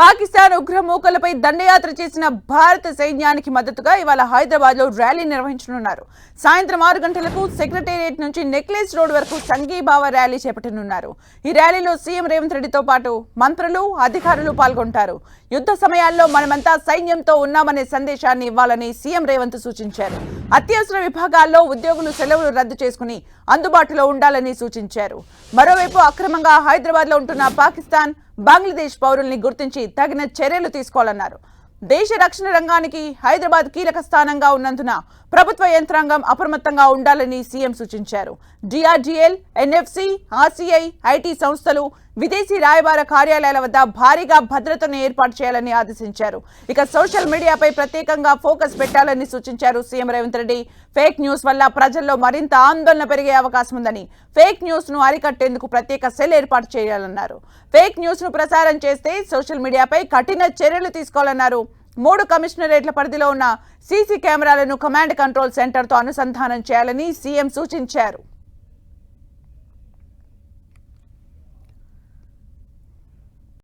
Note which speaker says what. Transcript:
Speaker 1: పాకిస్తాన్ ఉగ్రమూకలపై దండయాత్ర చేసిన భారత సైన్యానికి మద్దతుగా ఇవాళ హైదరాబాద్లో ర్యాలీ నిర్వహించనున్నారు. సాయంత్రం ఆరు గంటలకు సెక్రటేరియట్ నుంచి నెక్లెస్ రోడ్ వరకు సంఘీభావ ర్యాలీ చేపట్టనున్నారు. ఈ ర్యాలీలో సీఎం రేవంత్ రెడ్డితో పాటు మంత్రులు అధికారులు పాల్గొంటారు. యుద్ధ సమయాల్లో మనమంతా సైన్యంతో ఉన్నామనే సందేశాన్ని ఇవ్వాలని సీఎం రేవంత్ సూచించారు. అత్యవసర విభాగాల్లో ఉద్యోగులు సెలవులు రద్దు చేసుకుని అందుబాటులో ఉండాలని సూచించారు. మరోవైపు అక్రమంగా హైదరాబాద్లో ఉంటున్న పాకిస్తాన్ బంగ్లాదేశ్ పౌరుల్ని గుర్తించి తగిన చర్యలు తీసుకోవాలన్నారు. దేశ రక్షణ రంగానికి హైదరాబాద్ కీలక స్థానంగా ఉన్నందున ప్రభుత్వ యంత్రాంగం అప్రమత్తంగా ఉండాలని సీఎం సూచించారు. డిఆర్డీఎల్ ఎన్ఎఫ్సి ఆర్సీఐ ఐటీ సంస్థలు విదేశీ రాయబార కార్యాలయాల వద్ద భారీగా భద్రతను ఏర్పాటు చేయాలని ఆదేశించారు. ఇక సోషల్ మీడియాపై ప్రత్యేకంగా ఫోకస్ పెట్టాలని సూచించారు CM Revanth Reddy. Fake news వల్ల ప్రజల్లో మరింత ఆందోళన పెరిగే అవకాశం ఉందని ఫేక్ న్యూస్ను అరికట్టేందుకు ప్రత్యేక సెల్ ఏర్పాటు చేయాలన్నారు. ఫేక్ న్యూస్ను ప్రసారం చేస్తే సోషల్ మీడియాపై కఠిన చర్యలు తీసుకోవాలన్నారు మూడు కమిషనరేట్ల పరిధిలో ఉన్న సీసీ కెమెరాలను కమాండ్ కంట్రోల్ సెంటర్తో అనుసంధానం చేయాలని సీఎం సూచించారు.